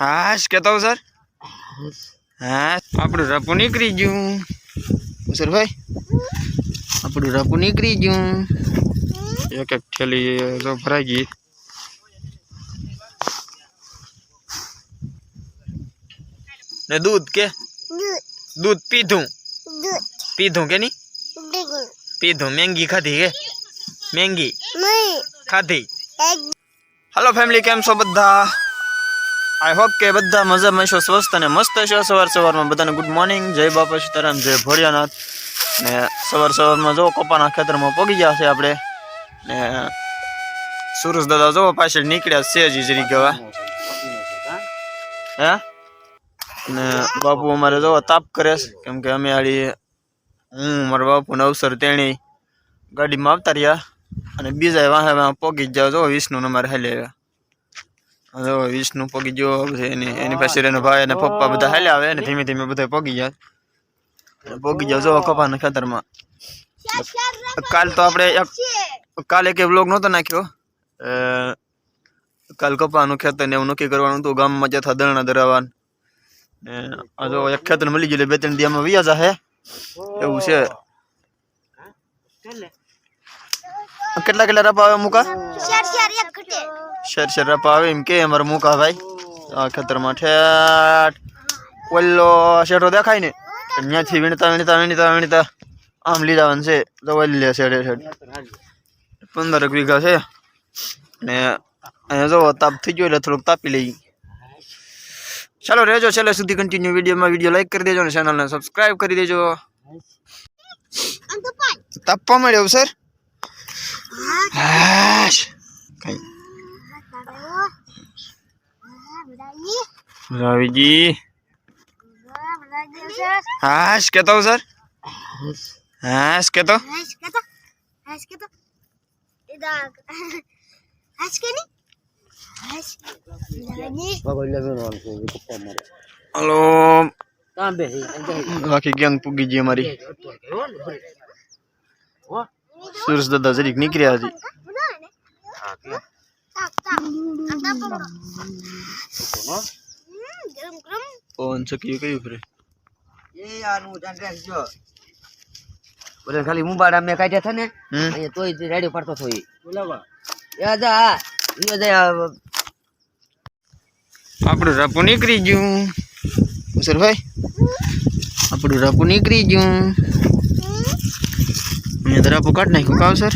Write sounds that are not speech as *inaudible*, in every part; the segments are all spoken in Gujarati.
હાશ કેતો સર? હા આપણું રપુ નીકળી ગયું. સર ભાઈ? આપણું રપુ નીકળી ગયું. એક એક થેલી જો ભરાઈ ગઈ. ને દૂધ કે? દૂધ પીધું. પીધું કે નહીં? પીધું. મેંગી ખાધી કે? મેંગી? ખાધી. હલો ફેમિલી કેમ છો બધા? આઈ હોપ કે બધા મજામાં છો સ્વસ્થ અને મસ્ત છો સવાર સવારમાં બધાને ગુડ મોર્નિંગ જય બાપા સીતારામ, જય ભોળિયાનાથ. ને સવાર સવારમાં જો કપાના ખેતરમાં પગી ગયા છે આપણે. ને સુરજ દાદા જો પાછળ નીકળ્યા છે જ જરી ગવા હે? ને બાપુ અમારે જો તાપ કરે છે. કેમ કે અમે આડી હું, મારા બાપુને અવસર તેણી ગાડીમાં આવતા રહ્યા. અને બીજા વાહે વાહે પગી જ જાવ જો વિષ્ણુ અમારે હાલે આવ્યા. જો વિષ્ણુ પગી ગયો એની એની પાસે એનો ભાઈ અને પપ્પા બધા હાલ્યા આવે ને ધીમે ધીમે બધા પગી જાય. પગી જાવ જો કપાના ખેતરમાં. કાલ તો આપણે એક કાલ એક બ્લોગ નહોતો નાખ્યો. કાલ કપાનું ખેતર ને એવું નક્કી કરવાનું હતું ગામમાં જતા દરણા દરાવાન ને આ જો એક ખેતર મળી ગયું બે ત્રણ દિવસમાં વ્યાજા હે એવું છે. કેટલા કેટલા રપા આવે મુકા? શેર શેર રપા આવે એમ કે અમારે મુકા ભાઈ. આ ખેતરમાં ઠેઠ ઓલો શેઠો દેખાય ને? ત્યાંથી વીણતા વીણતા વીણતા વીણતા. આમ લીધા જવાનું છે તો વલ્લે શેઠે શેઠ. પંદર એક વીઘા છે. ને અહીંયા જો તાપ થઈ ગયો એટલે થોડુંક તાપી લઈ ચાલો રહેજો છેલ્લે સુધી કન્ટિન્યુ વિડીયોમાં. વીડિયો લાઈક કરી દેજો અને ચેનલને સબસ્ક્રાઈબ કરી દેજો. તાપવા મળ્યો સર હાશ કઈ રાવીજી હાશ, કેતો સર? હાશ, કેતો? હલો. બાકી ગેંગ પૂગી ગઈ અમારી. સુરેશ દાદા જરીક નીકળ્યા હજી. પવન ચક્યું કયું ફરે બોલે ખાલી મુંબાડા મેં કાઢ્યા હતા ને હમ. અહીંયા તોય રેડિયો પડતો ઈ. એ. જા હા. ઈ જા આ. આપણું રાપુ નીકળી ગયું. સર ભાઈ આપણું રાપુ નીકળી ગયું. મેં તો રાપુ કાઢ નાખ્યું. કાવ sir?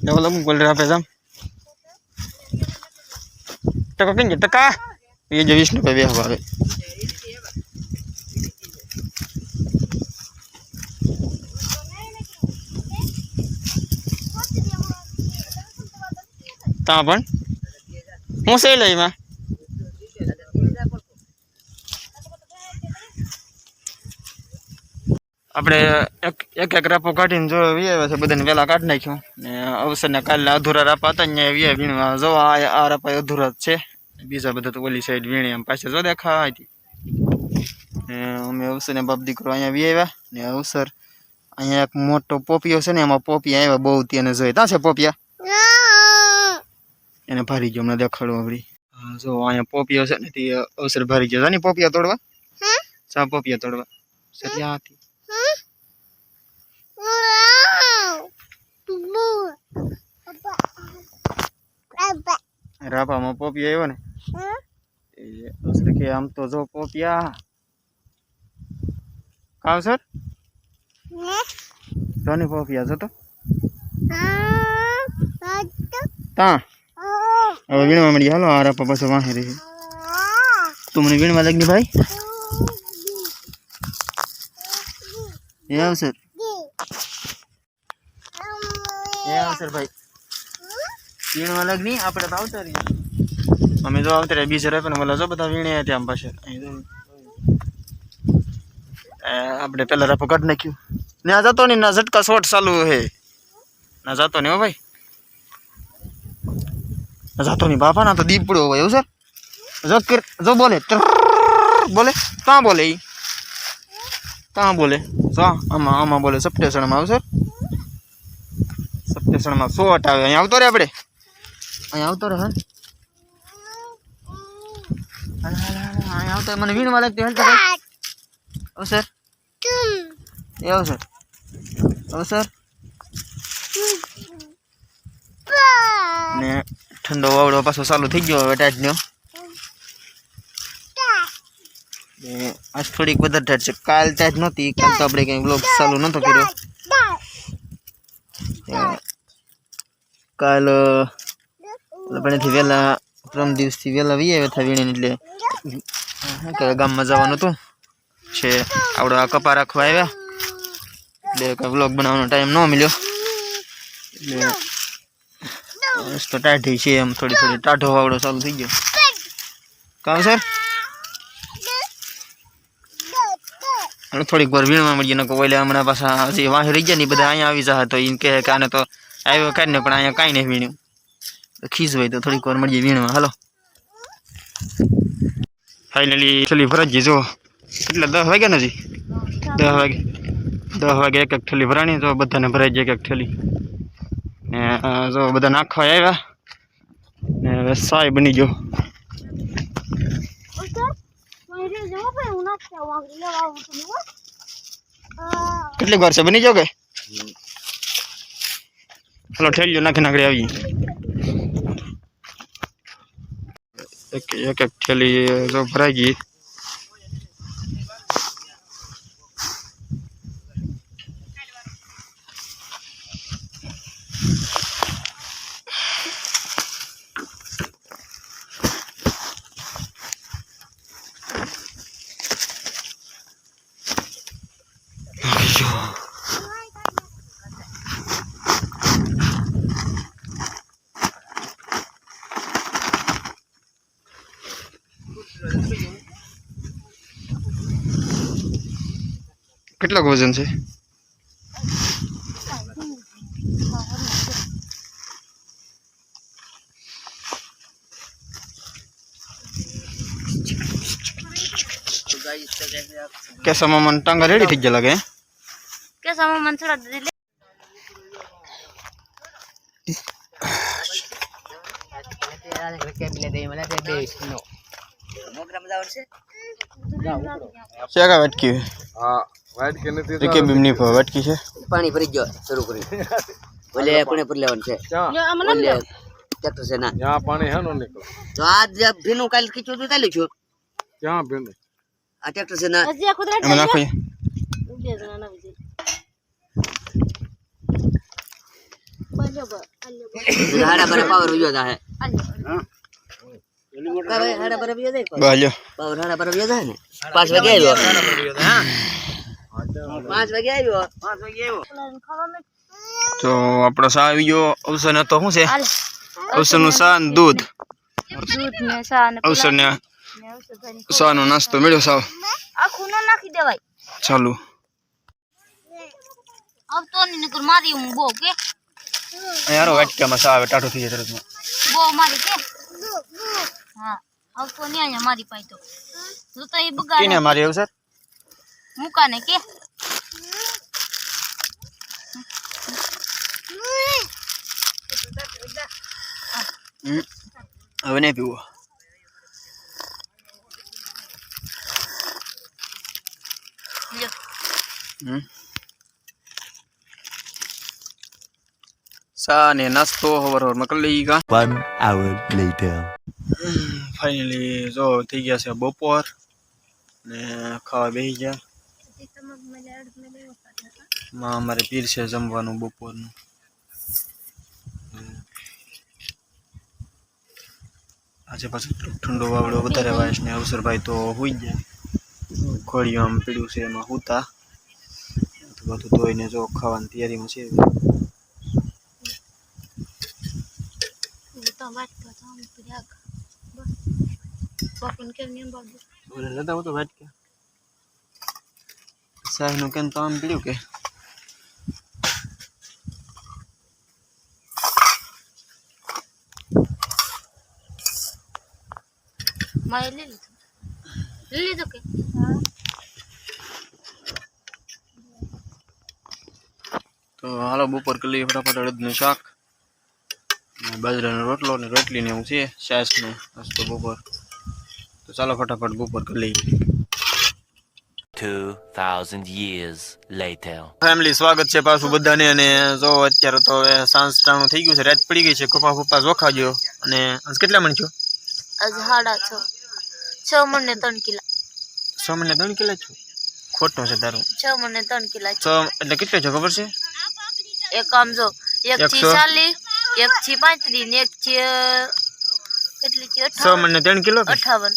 Dapat lang boleh apa sam? Teka kan teka. Iya jadi Vishnu pe biah babe. તા પણ હું સે લઈ આપણે એક એક એક રાપો કાઢીને જો આવ્યા છે બધાને વેલા કાઢી નાખ્યું. ને અવસરને કાલે અધૂરા રાપા હતા અહીંયા વ્યા વીણવા જો આ આ રાપા અધૂરા જ છે. બીજા બધા તો ઓલી સાઈડ વીણી એમ પાછા જો દેખાય હતી અમે અવસર ને બાપ દીકરો અહીંયા વી આવ્યા. ને અવસર અહીંયા એક મોટો પોપિયો છે ને એમાં પોપિયા આવ્યા બહુ તેને જોઈ. ત્યાં છે પોપિયા? એને ભારી ગયો હમણાં દેખાડો આપડી જો અહીંયા પોપિયો છે ને તે અવસર ભારી ગયો. જાની પોપિયા તોડવા? ચા પોપિયા તોડવા. સરિયા હતી. રાપામાં પોપી આવ્યો ને? આમ તો જો પોપિયા કાવ સર? પોપિયા છો તો તા હવે વીણવા મળી રાપા પાછો વાહે રહી. તું મને વીણવા લાગની ભાઈ? એ અવસર એ અવસર ભાઈ. વીણવા નહીં આપણે તો આવતા રહીએ. અમે જો આવતા રહ્યા બીજે રહે પણ મને જો બધા વીણે ત્યાં પાસે એ આપણે પેલા રફો કાઢ નાખ્યું. ના જતો નહીં ના ઝટકા શોટ ચાલુ હે ના જતો નહીં હો ભાઈ. ના જતો નહીં બાપા ના તો દીપડો હોય એવું સર જો કિર જો બોલે બોલે ક્યાં બોલે ઈ? ક્યાં બોલે? જો આમાં આમાં બોલે. સપ્ટેશનમાં આવશે. સપ્ટેશનમાં સો આવે. અહીંયા આવતો રે આપણે. અહીંયા આવતો રહે અહીંયા આવતો. મને વીણવા લાગતી હાલ ઓ સર. એ આવો સર. સર. ને ઠંડો વાવડો પાછો ચાલુ થઈ ગયો હવે ટાઈટ ને આજ થોડીક વધારે ટાઈટ છે. કાલ ટાઈટ નહોતી, કાલ તો આપણે કંઈ બ્લોગ ચાલુ નહોતો કર્યો. કાલ આપણેથી વહેલા ત્રણ દિવસથી વહેલા વી આવ્યા હતા વીણીને એટલે શું ગામમાં જવાનું હતું. છે આપણે આ કપા રાખવા આવ્યા. એટલે કંઈ વ્લોગ બનાવવાનો ટાઈમ ન મળ્યો. એટલે તો ટાઢી છે એમ, થોડી થોડી ટાઢો વાવડો ચાલુ થઈ ગયો. કામ સર અને થોડીક વાર વીણવા મળીએ નકો ઓલે હમણાં પાછા જે વાહે રહી ગયા ને બધા અહીંયા આવી જશે તો એમ કહે કે આને તો આવ્યો કાઢને પણ અહીંયા કાંઈ નહીં વીણ્યું. ખીજવાય તો થોડીક વાર મળીએ વીણવા. હાલો. ફાઇનલી છેલ્લી ભરાજી જો કેટલા દસ વાગ્યા નથી દસ વાગે. દસ વાગે એક એક થેલી ભરાણી, તો બધાને ભરાઈ જાય એક એક થેલી ને જો બધા નાખવા આવ્યા. ને, હવે સાય બની ગયો. કેટલીક વાર છે બની જાવ કે હલો ઠેલીઓ નાખી નાખડી આવી એક એક એક થેલી જો ભરાઈ ગઈ કેટલાક વજન છે કેસામાં મને ટાંગા રેડી થઈ ગયા લાગે હે? कैसा मन थोड़ा दे ले છે કા વાટકી હા વાઇટ કે નથી તો કે બીમની પર વાઇટ કી છે પાણી ભરી ગયો શરૂ કરી ઓલે આપણે પર લેવાનું છે ઓલે કેતો છે ના યા પાણી હે નો નીકળો તો આજ ભીનું કાલ કીચું તો તાલ્યું છું ક્યાં ભીનું આ ટ્રેક્ટર છે ના અજી આ કુદરત એમાં નાખો બે જણા ના વિજય બરાબર હાડા પર પાવર ઉજો જા હે હા પાવર હાડા પર ઉજો જાય પાવર હાડા પર ઉજો જાય ને પાંચ વાગે આવ્યો હાડા પર ઉજો જાય હા પાંચ વાગે આવ્યો? પાંચ વાગે તો આપણો સા આવી ગયો અવસર હતો શું છે? અવસરનું સા ને દૂધ. અવસર ને સા નો નાસ્તો મળ્યો સાવ. આખું નાખી દેવાય. ચાલુ. અબ તો મારી હું બો કે. યારો આવે ટાટો થઈ તરત બો મારી કે એ બગાડ. મારી અવસર? મૂકાને કે? હવે નહીં પીવો. સાને નાસ્તો હવર હવર મકલ લઈ ગયા વન આવર લેટર ફાઇનલી જો થઈ ગયા છે બપોર ને ખાવા બેસી ગયા. માં અમારે પીર છે જમવાનું બપોરનું આજે પાછું ઠંડો વાવડો વધારે વાયસ ને અવસરભાઈ તો હોઈ જાય ખોળિયું આમ પીડ્યું છે એમાં હુતા બધું ધોઈને જો ખાવાની તૈયારીમાં છે લતા હું તો વાટકા સાહેબ નું કેમ તો આમ પીડ્યું કે મારે લઈ લીધું લઈ લીધું કે તો હાલો બપોર કરી લઈએ ફટાફટ અડદનું શાક. બાજરાનો રોટલો ને રોટલી ને એવું છે ને નાસ્તો બપોર. તો ચાલો ફટાફટ બપોર કરી લઈએ. 2,000 years later. ફેમિલી સ્વાગત છે પાછું બધાને. અને જો અત્યારે તો હવે સાંજ ટાણું થઈ ગયું છે રાત પડી ગઈ છે. કપા ફપા જોખા ગયો. અને કેટલા મણ છો. છ મણ ને ત્રણ કિલા. છ મહિને ત્રણ કિલા છો? ખોટું છે તારું. છ મને ત્રણ કિલા છ એટલે કેટલો છે ખબર છે? એક આમ જો એક થી? ચાલીસ એક થી પાંત્રીસ ને એક થી કેટલી છે? છ મહિને ત્રણ કિલો અઠાવન.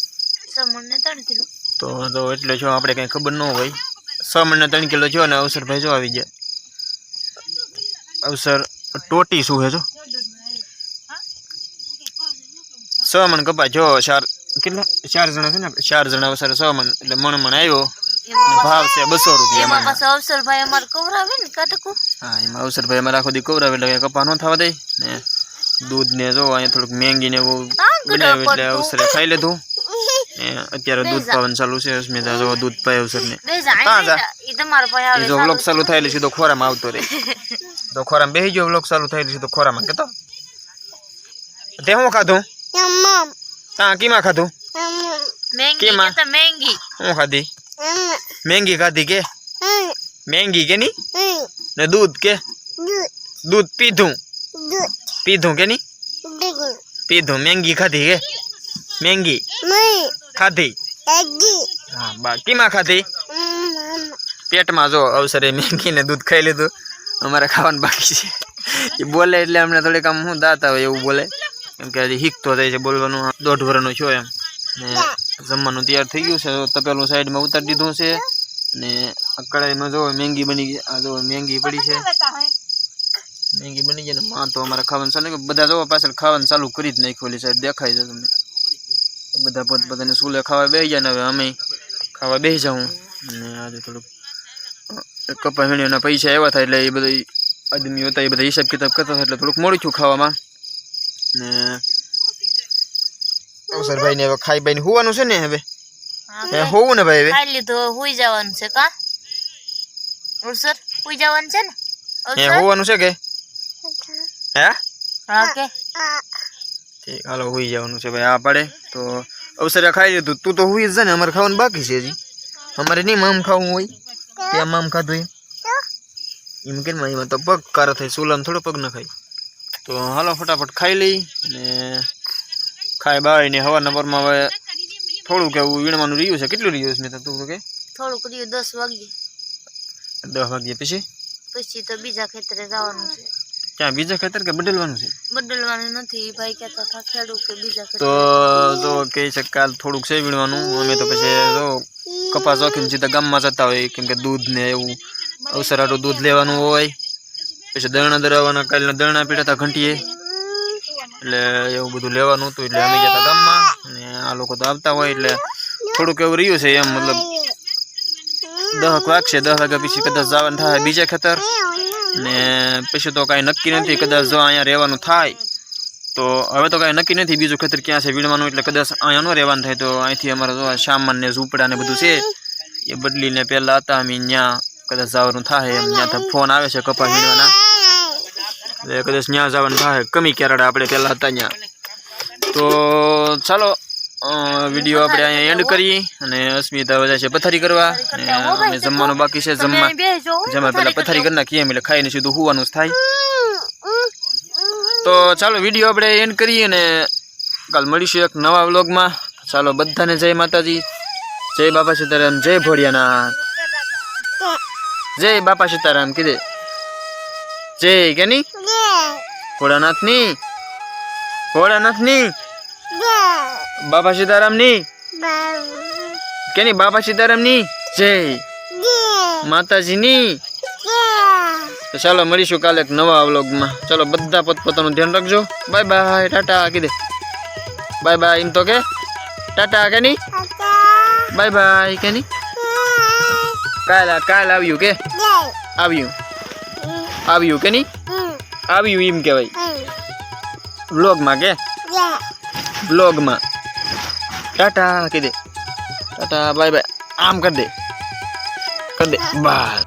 છ મને ત્રણ કિલો. તો તો એટલે જો આપણે કંઈ ખબર ન હોય છ મહિને ત્રણ કિલો છો અને અવસર ભાઈ જો આવી ગયા. અવસર ટોટી શું છે જો? છ મણ કપા જો ચાર કેટલા? ચાર જણા છે ને આપણે? ચાર જણા અવસર સો મણ એટલે મણ મણ આવ્યો. ભાવ છે બસો રૂપિયા એમાં પાછો અવસરભાઈ અમારે કવરાવે ને કાટકું? હા એમાં અવસરભાઈ અમારે આખો દી કવરાવે એટલે કપા ન થવા દે. ને દૂધ ને જો અહીંયા થોડુંક મેંગી ને એવું બનાવ્યું એટલે અવસરે ખાઈ લીધું. *laughs* અત્યારે દૂધ પાવન ચાલુ છે અસ્મિતા જો દૂધ પાય અવસરને. ને જા કાં જા? વ્લોગ ચાલુ થાય એટલે સીધો ખોરામાં આવતો રહે. *laughs* તો ખોરામાં બેસી ગયો વ્લોગ ચાલુ થાય એટલે સીધો ખોરામાં કેતો? તે હું ખાધું? હા કીમાં ખાધું? મેંગી? કે તો મેંગી. હું ખાધી? મેંગી ખાધી કે? મેંગી કે ની? ને દૂધ કે? દૂધ. પીધું? પીધું કે ની? પીધું. મેંગી ખાધી કે? મેંગી? ખાધી? હા બા કીમાં ખાધી? પેટમાં જો અવસરે મેંગી ને દૂધ ખાઈ લીધું. અમારે ખાવાનું બાકી છે. એ બોલે એટલે અમને થોડીક આમ શું દાતા હોય એવું બોલે. કેમ કે હજી શીખતો થાય છે બોલવાનું, દોઢ વર્ષનો છો એમ. ને જમવાનું તૈયાર થઈ ગયું છે તપેલું સાઈડમાં ઉતારી દીધું છે. ને કડાઈમાં જો મેંગી બની ગઈ, આ જો મેંગી પડી છે. મેંગી બની ગઈ ને માં તો અમારે ખાવાનું ચાલુ બધા જો પાછળ ખાવાનું ચાલુ કરી જ નાખ્યું, ઓલી સાઈડ દેખાય છે તમને. બધા પોતપોતાને સ્કૂલે ખાવા બેસી જાય ને હવે અમે ખાવા બેસી જાઉં. અને આજે થોડુંક કપા વીણીઓના પૈસા એવા થાય એટલે એ બધા આદમીઓ હતા એ બધા હિસાબ કિતાબ કરતા હતા એટલે થોડુંક મોડું છું ખાવામાં. ને અવસરભાઈ ને હવે ખાઈ ને હોવાનું છે ને હવે? હે હોવું ને ભાઈ હવે? ખાઈ લીધું હોઈ જવાનું છે કા? અવસર હોઈ જવાનું છે ને? હે હોવાનું છે કે? હે? હા કે? ઠીક હાલો હોઈ જવાનું છે ભાઈ આ પડે. તો અવસરે ખાઈ લીધું. તું તો હોઈ જ ને અમારે ખાવાનું બાકી છે હજી. અમારે નહીં મામ ખાવું હોય. ત્યાં મામ ખાધું એમ. કે એમાં તો પગ કારો થાય સુલામ થોડો પગ ન ખાય તો હાલો ફટાફટ ખાઈ લઈ ને ખાઈ બાય ને હવારના પરમાં હવે થોડુંક એવું વીણવાનું રહ્યું છે. કેટલું રહ્યું છે મેં તું કે? થોડુંક રહ્યું દસ વાગ્યે. દસ વાગ્યે પછી? પછી તો બીજા ખેતરે જવાનું છે. ક્યાં બીજા ખેતર કે બદલવાનું છે? બદલવાનું નથી. ભાઈ કહેતા હતા ખેડૂત કે બીજા તો તો કહે છે કાલ થોડુંક છે વીણવાનું. અમે તો પછી જો કપાસ વાખીને સીધા ગામમાં જતા હોય. કેમ કે દૂધ ને એવું અવસર દૂધ લેવાનું હોય. પછી દરણા દરાવવાના કાલના દરણા પીડા હતા ઘંટીએ. એટલે એવું બધું લેવાનું હતું, એટલે અમે જતા ગામમાં. ને આ લોકો તો આવતા હોય, એટલે થોડુંક એવું રહ્યું છે એમ, મતલબ દહક વાગશે, દહ વાગ્યા પછી કદાચ જવાનું થાય બીજા ખેતર. ને પછી તો કાંઈ નક્કી નથી, કદાચ જો અહીંયા રહેવાનું થાય, તો હવે તો કાંઈ નક્કી નથી બીજું ખેતર ક્યાં છે વીણવાનું, એટલે કદાચ અહીંયા ન રહેવાનું થાય, તો અહીંથી અમારે જો સામાન ને ઝૂંપડા ને બધું છે. એ બદલીને પહેલાં હતા અમે ત્યાં કદાચ જવાનું થાય એમ ત્યાં ફોન આવે છે કપા વીણવાના. એટલે કદાચ ત્યાં જવાનું થાય. કમી કેરડા આપણે પહેલાં હતા ત્યાં તો ચાલો વીડિયો આપણે અહીંયા એન્ડ કરીએ અને અસ્મિતા બધા છે પથારી કરવા. અને જમવાનું બાકી છે. જમવા જમવા પહેલાં પથારી કરી નાખીએ એમ એટલે ખાઈને સીધું હોવાનું થાય. તો ચાલો વીડિયો આપણે એન્ડ કરીએ અને કાલ મળીશું એક નવા વ્લોગમાં. ચાલો બધાને જય માતાજી. જય બાપા સીતારામ જય ભોળિયાનાથ. જય બાપા સીતારામ કીધે. જય કે ની ભોળાનાથની? ભોળાનાથની? બાપા સીતારામની? કેની બાપા સીતારામની? જય. માતાજીની? તો ચાલો મળીશું કાલે એક નવા અવલોકમાં ચાલો બધા પોતપોતાનું ધ્યાન રાખજો. બાય બાય ટાટા કીધે. બાય બાય એમ તો કે? ટાટા કે નહીં બાય બાય કે નહીં કાલ કાલ આવ્યું કે? આવ્યું. આવ્યું કે નહીં આવ્યું એમ કહેવાય. બ્લોગમાં કે? બ્લોગમાં ટાટા કીધે ટાટા બાય બાય આમ કરી દે. કરી દે. બસ.